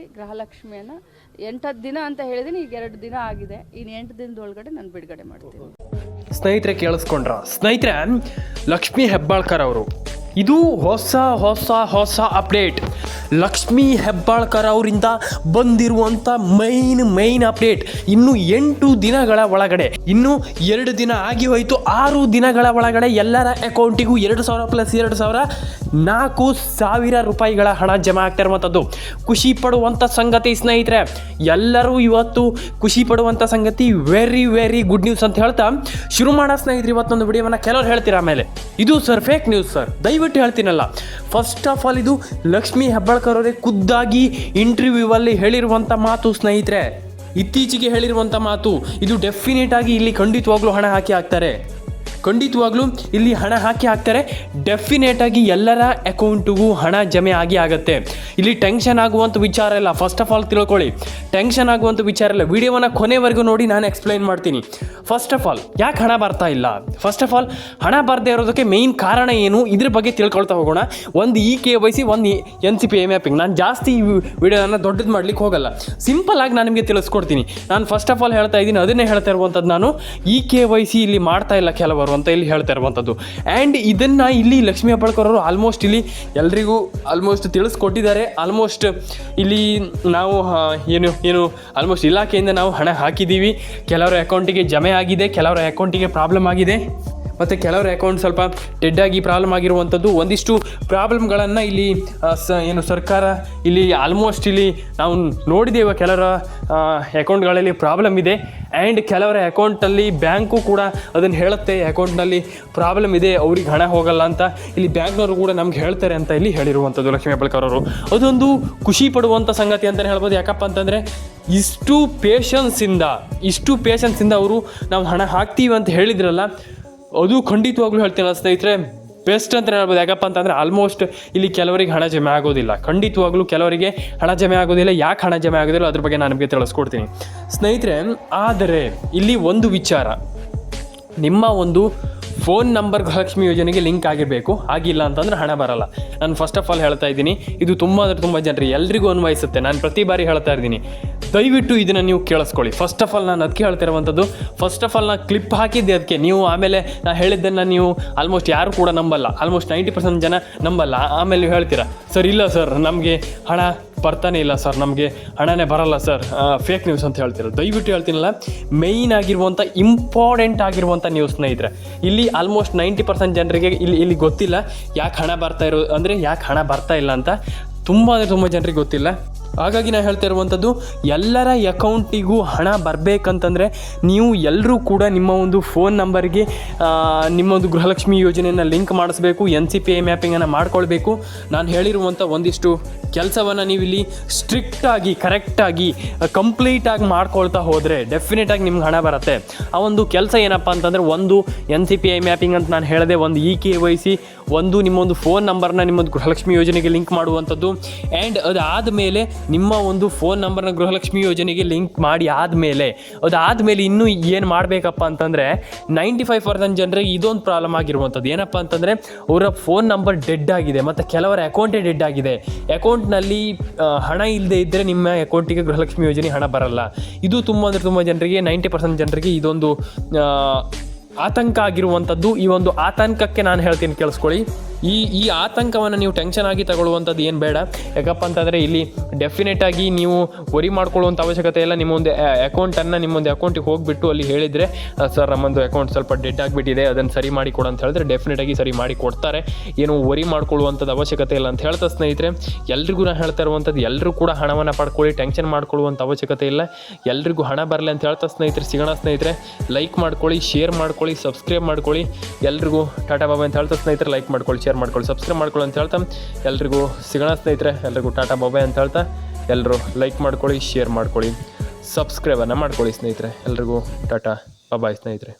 ಹೇಳಿ ಗೃಹಲಕ್ಷ್ಮಿಯನ್ನು ಎಂಟತ್ತು ದಿನ ಅಂತ ಹೇಳಿದ್ದೀನಿ ಈಗ ಎರಡು ದಿನ ಆಗಿದೆ. ಇನ್ನು ಎಂಟು ದಿನದೊಳಗಡೆ ನಾನು ಬಿಡುಗಡೆ ಮಾಡ್ತೀನಿ. ಸ್ನೇಹಿತರೆ ಕೇಳಿಸ್ಕೊಂಡ್ರ. ಸ್ನೇಹಿತರೆ, ಲಕ್ಷ್ಮಿ ಹೆಬ್ಬಾಳ್ಕರ್ ಅವರು, ಇದು ಹೊಸ ಹೊಸ ಹೊಸ ಅಪ್ಡೇಟ್. ಲಕ್ಷ್ಮೀ ಹೆಬ್ಬಾಳ್ಕರ್ ಅವರಿಂದ ಬಂದಿರುವಂಥ ಮೈನ್ ಮೈನ್ ಅಪ್ಡೇಟ್ ಇನ್ನು ಎಂಟು ದಿನಗಳ ಒಳಗಡೆ. ಇನ್ನು ಎರಡು ದಿನ ಆಗಿ ಹೋಯಿತು. ಆರು ದಿನಗಳ ಒಳಗಡೆ ಎಲ್ಲರ ಅಕೌಂಟಿಗೂ ಎರಡು ಸಾವಿರ ಪ್ಲಸ್ ಎರಡು ಸಾವಿರ ನಾಲ್ಕು ಸಾವಿರ ರೂಪಾಯಿಗಳ ಹಣ ಜಮಾ ಆಗ್ತಾ ಇರುವಂಥದ್ದು ಖುಷಿ ಪಡುವಂಥ ಸಂಗತಿ ಸ್ನೇಹಿತರೆ, ಎಲ್ಲರೂ ಇವತ್ತು ಖುಷಿ ಪಡುವಂಥ ಸಂಗತಿ ವೆರಿ ವೆರಿ ಗುಡ್ ನ್ಯೂಸ್ ಅಂತ ಹೇಳ್ತಾ ಶುರು ಮಾಡೋ ಸ್ನೇಹಿತರೆ ಇವತ್ತೊಂದು ವಿಡಿಯೋವನ್ನು. ಕೆಲವರು ಹೇಳ್ತೀರಾ ಆಮೇಲೆ? ಇದು ಸರ್ ಫೇಕ್ ನ್ಯೂಸ್ ಸರ್ ದಯವಿಟ್ಟು ಹೇಳ್ತೀನಲ್ಲ. ಫಸ್ಟ್ ಆಫ್ ಆಲ್ ಇದು ಲಕ್ಷ್ಮೀ ಹೆಬ್ಬಾಳ್ಕರ್ ಅವರೇ ಖುದ್ದಾಗಿ ಇಂಟರ್ವ್ಯೂ ಅಲ್ಲಿ ಹೇಳಿರುವಂಥ ಮಾತು, ಸ್ನೇಹಿತರೆ. ಇತ್ತೀಚೆಗೆ ಹೇಳಿರುವಂಥ ಮಾತು, ಇದು ಡೆಫಿನೆಟ್ ಆಗಿ ಇಲ್ಲಿ ಖಂಡಿತವಾಗ್ಲೂ ಹಣ ಹಾಕಿ ಹಾಕ್ತಾರೆ. ಖಂಡಿತವಾಗ್ಲೂ ಇಲ್ಲಿ ಹಣ ಹಾಕಿ ಹಾಕ್ತಾರೆ. ಡೆಫಿನೆಟ್ ಆಗಿ ಎಲ್ಲರ ಅಕೌಂಟಿಗೂ ಹಣ ಜಮೆ ಆಗಿ ಆಗುತ್ತೆ. ಇಲ್ಲಿ ಟೆನ್ಷನ್ ಆಗುವಂಥ ವಿಚಾರ ಇಲ್ಲ. ಫಸ್ಟ್ ಆಫ್ ಆಲ್ ತಿಳ್ಕೊಳ್ಳಿ. ಟೆನ್ಷನ್ ಆಗುವಂಥ ವಿಚಾರ ಇಲ್ಲ. ವಿಡಿಯೋವನ್ನು ಕೊನೆವರೆಗೂ ನೋಡಿ ನಾನು ಎಕ್ಸ್ಪ್ಲೈನ್ ಮಾಡ್ತೀನಿ. ಫಸ್ಟ್ ಆಫ್ ಆಲ್ ಯಾಕೆ ಹಣ ಬರ್ತಾ ಇಲ್ಲ? ಫಸ್ಟ್ ಆಫ್ ಆಲ್ ಹಣ ಬರದೇ ಇರೋದಕ್ಕೆ ಮೇಯ್ನ್ ಕಾರಣ ಏನು? ಇದ್ರ ಬಗ್ಗೆ ತಿಳ್ಕೊಳ್ತಾ ಹೋಗೋಣ. ಒಂದು ಇ ಕೆ ವೈ ಸಿ, ಒಂದು N C P A mapping ನಾನು ಜಾಸ್ತಿ ವಿಡಿಯೋನ ದೊಡ್ಡದು ಮಾಡ್ಲಿಕ್ಕೆ ಹೋಗಲ್ಲ. ಸಿಂಪಲ್ ಆಗಿ ನಾನು ನಿಮಗೆ ತಿಳಿಸ್ಕೊಡ್ತೀನಿ. ನಾನು ಫಸ್ಟ್ ಆಫ್ ಆಲ್ ಹೇಳ್ತಾ ಇದ್ದೀನಿ. ಅದನ್ನೇ ಹೇಳ್ತಾ ಇರುವಂಥದ್ದು ನಾನು. ಇ ಕೆ ವೈ ಸಿ ಇಲ್ಲಿ ಮಾಡ್ತಾ ಇಲ್ಲ ಕೆಲವರು. ಅಂತ ಇಲ್ಲಿ ಹೇಳ್ತಾ ಇರುವಂಥದ್ದು. ಆ್ಯಂಡ್ ಇದನ್ನು ಇಲ್ಲಿ ಲಕ್ಷ್ಮೀ ಹೆಬ್ಬಾಳ್ಕರ್ ಅವರು ಆಲ್ಮೋಸ್ಟ್ ಇಲ್ಲಿ ಎಲ್ರಿಗೂ ಆಲ್ಮೋಸ್ಟ್ ತಿಳಿಸ್ಕೊಟ್ಟಿದ್ದಾರೆ. ಆಲ್ಮೋಸ್ಟ್ ಇಲ್ಲಿ ನಾವು ಏನು ಏನು ಆಲ್ಮೋಸ್ಟ್ ಇಲಾಖೆಯಿಂದ ನಾವು ಹಣ ಹಾಕಿದ್ದೀವಿ. ಕೆಲವರ ಅಕೌಂಟಿಗೆ ಜಮೆ ಆಗಿದೆ, ಕೆಲವರ ಅಕೌಂಟಿಗೆ ಪ್ರಾಬ್ಲಮ್ ಆಗಿದೆ. ಮತ್ತು ಕೆಲವರ ಅಕೌಂಟ್ ಸ್ವಲ್ಪ ಡೆಡ್ ಆಗಿ ಪ್ರಾಬ್ಲಮ್ ಆಗಿರುವಂಥದ್ದು ಒಂದಿಷ್ಟು ಪ್ರಾಬ್ಲಮ್ಗಳನ್ನು ಇಲ್ಲಿ ಸ, ಏನು ಸರ್ಕಾರ ಇಲ್ಲಿ ಆಲ್ಮೋಸ್ಟ್ ಇಲ್ಲಿ ನಾವು ನೋಡಿದ್ದೇವೆ ಕೆಲವರ ಅಕೌಂಟ್ಗಳಲ್ಲಿ ಪ್ರಾಬ್ಲಮ್ ಇದೆ. ಆ್ಯಂಡ್ ಕೆಲವರ ಅಕೌಂಟಲ್ಲಿ ಬ್ಯಾಂಕು ಕೂಡ ಅದನ್ನು ಹೇಳುತ್ತೆ. ಅಕೌಂಟ್ನಲ್ಲಿ ಪ್ರಾಬ್ಲಮ್ ಇದೆ, ಅವ್ರಿಗೆ ಹಣ ಹೋಗಲ್ಲ ಅಂತ. ಇಲ್ಲಿ ಬ್ಯಾಂಕ್ನವರು ಕೂಡ ನಮ್ಗೆ ಹೇಳ್ತಾರೆ ಅಂತ ಇಲ್ಲಿ ಹೇಳಿರುವಂಥದ್ದು ಲಕ್ಷ್ಮೀ ಹೆಬ್ಬಳ್ಕರ್ ಅವರು. ಅದೊಂದು ಖುಷಿ ಪಡುವಂಥ ಸಂಗತಿ ಅಂತಲೇ ಹೇಳ್ಬೋದು. ಯಾಕಪ್ಪ ಅಂತಂದರೆ ಇಷ್ಟು ಪೇಷನ್ಸಿಂದ ಇಷ್ಟು ಪೇಷನ್ಸಿಂದ ಅವರು ನಾವು ಹಣ ಹಾಕ್ತೀವಿ ಅಂತ ಹೇಳಿದ್ರಲ್ಲ ಅದು ಖಂಡಿತವಾಗ್ಲೂ ಹೇಳ್ತೀನಲ್ಲ ಸ್ನೇಹಿತರೆ ಬೆಸ್ಟ್ ಅಂತ ಹೇಳ್ಬೋದು. ಯಾಕಪ್ಪ ಅಂತಂದರೆ ಆಲ್ಮೋಸ್ಟ್ ಇಲ್ಲಿ ಕೆಲವರಿಗೆ ಹಣ ಜಮೆ ಆಗೋದಿಲ್ಲ. ಖಂಡಿತವಾಗ್ಲೂ ಕೆಲವರಿಗೆ ಹಣ ಜಮೆ ಆಗೋದಿಲ್ಲ. ಯಾಕೆ ಹಣ ಜಮೆ ಆಗೋದಿಲ್ಲ ಅದ್ರ ಬಗ್ಗೆ ನಾನು ನಿಮಗೆ ತಿಳಿಸ್ಕೊಡ್ತೀನಿ. ಸ್ನೇಹಿತರೆ, ಆದರೆ ಇಲ್ಲಿ ಒಂದು ವಿಚಾರ. ನಿಮ್ಮ ಒಂದು ಫೋನ್ ನಂಬರ್ ಗೃಹಲಕ್ಷ್ಮಿ ಯೋಜನೆಗೆ ಲಿಂಕ್ ಆಗಿರಬೇಕು. ಆಗಿಲ್ಲ ಅಂತಂದ್ರೆ ಹಣ ಬರಲ್ಲ. ನಾನು ಫಸ್ಟ್ ಆಫ್ ಆಲ್ ಹೇಳ್ತಾ ಇದ್ದೀನಿ, ಇದು ತುಂಬ ಅಂದರೆ ತುಂಬ ಜನರಿಗೆ, ಎಲ್ರಿಗೂ ಅನ್ವಯಿಸುತ್ತೆ. ನಾನು ಪ್ರತಿ ಬಾರಿ ಹೇಳ್ತಾ ಇದ್ದೀನಿ, ದಯವಿಟ್ಟು ಇದನ್ನು ನೀವು ಕೇಳಿಸ್ಕೊಳ್ಳಿ. ಫಸ್ಟ್ ಆಫ್ ಆಲ್ ನಾನು ಅದಕ್ಕೆ ಹೇಳ್ತಿರುವಂಥದ್ದು ಫಸ್ಟ್ ಆಫ್ ಆಲ್ ನಾನು ಕ್ಲಿಪ್ ಹಾಕಿದ್ದೆ ಅದಕ್ಕೆ. ನೀವು ಆಮೇಲೆ ನಾನು ಹೇಳಿದ್ದನ್ನು ನೀವು ಆಲ್ಮೋಸ್ಟ್ ಯಾರು ಕೂಡ ನಂಬಲ್ಲ. ಆಲ್ಮೋಸ್ಟ್ ನೈಂಟಿ ಪರ್ಸೆಂಟ್ ಜನ ನಂಬಲ್ಲ. ಆಮೇಲೆ ನೀವು ಹೇಳ್ತೀರಾ, ಸರ್ ಇಲ್ಲ ಸರ್, ನಮಗೆ ಹಣ ಬರ್ತಾನೆ ಇಲ್ಲ ಸರ್, ನಮಗೆ ಹಣನೇ ಬರಲ್ಲ ಸರ್. ಫೇಕ್ ನ್ಯೂಸ್ ಅಂತ ಹೇಳ್ತೀರ ದಯವಿಟ್ಟು ಹೇಳ್ತೀನಲ್ಲ ಮೇಯ್ನ್ ಆಗಿರುವಂಥ ಇಂಪಾರ್ಟೆಂಟ್ ಆಗಿರುವಂಥ ನ್ಯೂಸ್ನ ಇದ್ರೆ. ಇಲ್ಲಿ ಆಲ್ಮೋಸ್ಟ್ ನೈಂಟಿ ಪರ್ಸೆಂಟ್ ಜನರಿಗೆ ಇಲ್ಲಿ ಇಲ್ಲಿ ಗೊತ್ತಿಲ್ಲ ಯಾಕೆ ಹಣ ಬರ್ತಾ ಇರೋ ಅಂದರೆ ಯಾಕೆ ಹಣ ಬರ್ತಾ ಇಲ್ಲ ಅಂತ. ತುಂಬ ಅಂದರೆ ತುಂಬ ಜನರಿಗೆ ಗೊತ್ತಿಲ್ಲ. ಹಾಗಾಗಿ ನಾನು ಹೇಳ್ತಾ ಇರುವಂಥದ್ದು ಎಲ್ಲರ ಅಕೌಂಟಿಗೂ ಹಣ ಬರಬೇಕಂತಂದರೆ ನೀವು ಎಲ್ಲರೂ ಕೂಡ ನಿಮ್ಮ ಒಂದು ಫೋನ್ ನಂಬರ್ಗೆ ನಿಮ್ಮ ಒಂದು ಗೃಹಲಕ್ಷ್ಮಿ ಯೋಜನೆಯನ್ನು ಲಿಂಕ್ ಮಾಡಿಸ್ಬೇಕು, ಎನ್ ಸಿ ಪಿ ಐ ಮ್ಯಾಪಿಂಗನ್ನು ಮಾಡ್ಕೊಳ್ಬೇಕು. ನಾನು ಹೇಳಿರುವಂಥ ಒಂದಿಷ್ಟು ಕೆಲಸವನ್ನು ನೀವು ಇಲ್ಲಿ ಸ್ಟ್ರಿಕ್ಟಾಗಿ, ಕರೆಕ್ಟಾಗಿ, ಕಂಪ್ಲೀಟಾಗಿ ಮಾಡ್ಕೊಳ್ತಾ ಹೋದರೆ ಡೆಫಿನೆಟಾಗಿ ನಿಮ್ಗೆ ಹಣ ಬರುತ್ತೆ. ಆ ಒಂದು ಕೆಲಸ ಏನಪ್ಪ ಅಂತಂದರೆ ಒಂದು N C P I mapping ಅಂತ ನಾನು ಹೇಳಿದೆ ಒಂದು ಇ ಕೆ ವೈ ಸಿ, ಒಂದು ನಿಮ್ಮೊಂದು ಫೋನ್ ನಂಬರ್ನ ನಿಮ್ಮೊಂದು ಗೃಹಲಕ್ಷ್ಮಿ ಯೋಜನೆಗೆ ಲಿಂಕ್ ಮಾಡುವಂಥದ್ದು. ಆ್ಯಂಡ್ ಅದಾದ ಮೇಲೆ ನಿಮ್ಮ ಒಂದು ಫೋನ್ ನಂಬರ್ನ ಗೃಹಲಕ್ಷ್ಮಿ ಯೋಜನೆಗೆ ಲಿಂಕ್ ಮಾಡಿ ಆದಮೇಲೆ, ಅದಾದಮೇಲೆ ಇನ್ನೂ ಏನು ಮಾಡಬೇಕಪ್ಪ ಅಂತಂದರೆ ನೈಂಟಿ ಫೈವ್ ಪರ್ಸೆಂಟ್ ಜನರಿಗೆ ಇದೊಂದು ಪ್ರಾಬ್ಲಮ್ ಆಗಿರುವಂಥದ್ದು. ಏನಪ್ಪ ಅಂತಂದರೆ, ಅವರ ಫೋನ್ ನಂಬರ್ ಡೆಡ್ ಆಗಿದೆ, ಮತ್ತು ಕೆಲವರ ಅಕೌಂಟೇ ಡೆಡ್ ಆಗಿದೆ. ಅಕೌಂಟ್ನಲ್ಲಿ ಹಣ ಇಲ್ಲದೆ ಇದ್ದರೆ ನಿಮ್ಮ ಅಕೌಂಟಿಗೆ ಗೃಹಲಕ್ಷ್ಮಿ ಯೋಜನೆ ಹಣ ಬರಲ್ಲ. ಇದು ತುಂಬ ಅಂದರೆ ತುಂಬ ಜನರಿಗೆ ನೈಂಟಿ ಪರ್ಸೆಂಟ್ ಜನರಿಗೆ ಇದೊಂದು ಆತಂಕ ಆಗಿರುವಂಥದ್ದು. ಈ ಒಂದು ಆತಂಕಕ್ಕೆ ನಾನು ಹೇಳ್ತೀನಿ ಕೇಳಿಸ್ಕೊಳ್ಳಿ. ಈ ಈ ಆತಂಕವನ್ನು ನೀವು ಟೆನ್ಷನ್ ಆಗಿ ತಗೊಳ್ಳುವಂಥದ್ದು ಏನು ಬೇಡ. ಯಾಕಪ್ಪ ಅಂತಂದರೆ ಇಲ್ಲಿ ಡೆಫಿನೆಟ್ ಆಗಿ ನೀವು ವರಿ ಮಾಡ್ಕೊಳ್ಳುವಂಥ ಅವಶ್ಯಕತೆ ಇಲ್ಲ. ನಿಮ್ಮೊಂದು ಅಕೌಂಟನ್ನು ನಿಮ್ಮೊಂದು ಅಕೌಂಟಿಗೆ ಹೋಗಿಬಿಟ್ಟು ಅಲ್ಲಿ ಹೇಳಿದರೆ ಸರ್, ನಮ್ಮೊಂದು ಅಕೌಂಟ್ ಸ್ವಲ್ಪ ಡೆಡ್ ಆಗಿಬಿಟ್ಟಿದೆ. ಅದನ್ನು ಸರಿ ಮಾಡಿ ಕೊಡು ಅಂತ ಹೇಳಿದ್ರೆ ಡೆಫಿನೆಟ್ ಆಗಿ ಸರಿ ಮಾಡಿ ಕೊಡ್ತಾರೆ. ಏನು ವರಿ ಮಾಡ್ಕೊಳ್ಳುವಂಥದ್ದು ಅವಶ್ಯಕತೆ ಇಲ್ಲ ಅಂತ ಹೇಳ್ತಾ ಸ್ನೇಹಿತರೆ, ಎಲ್ರಿಗೂ ನಾನು ಹೇಳ್ತಾ ಇರುವಂಥದ್ದು ಎಲ್ಲರೂ ಕೂಡ ಹಣವನ್ನು ಪಡ್ಕೊಳ್ಳಿ ಟೆನ್ಷನ್ ಮಾಡ್ಕೊಳ್ಳುವಂಥ ಅವಶ್ಯಕತೆ ಇಲ್ಲ. ಎಲ್ರಿಗೂ ಹಣ ಬರಲಿ ಅಂತ ಹೇಳ್ತಾ ಸ್ನೇಹಿತರೆ, ಸಿಗೋಣ ಸ್ನೇಹಿತರೆ ಲೈಕ್ ಮಾಡ್ಕೊಳ್ಳಿ ಶೇರ್ ಮಾಡ್ಕೊಳ್ಳಿ ಸಬ್ಸ್ಕ್ರೈಬ್ ಮಾಡ್ಕೊಳ್ಳಿ. ಎಲ್ರಿಗೂ ಟಾಟಾ ಬಾಬಾ ಅಂತ ಹೇಳ್ತಾ ಸ್ನೇಹಿತರೆ ಲೈಕ್ ಮಾಡ್ಕೊಳ್ಳಿ ಶೇರ್ ಮಾಡ್ಕೊಳ್ಳಿ ಸಬ್ಸ್ಕ್ರೈಬ್ ಮಾಡ್ಕೊಳ್ಳಿ ಅಂತ ಹೇಳ್ತಾ, ಎಲ್ರಿಗೂ ಸಿಗೋಣ ಸ್ನೇಹಿತರೆ, ಎಲ್ರಿಗೂ ಟಾಟಾ ಬಾಬಾ ಅಂತ ಹೇಳ್ತಾ ಎಲ್ಲರೂ ಲೈಕ್ ಮಾಡ್ಕೊಳ್ಳಿ ಶೇರ್ ಮಾಡ್ಕೊಳ್ಳಿ ಸಬ್ಸ್ಕ್ರೈಬನ್ನು ಮಾಡ್ಕೊಳ್ಳಿ ಸ್ನೇಹಿತರೆ, ಎಲ್ರಿಗೂ ಟಾಟಾ ಬಾಬಾಯ್ ಸ್ನೇಹಿತರೆ.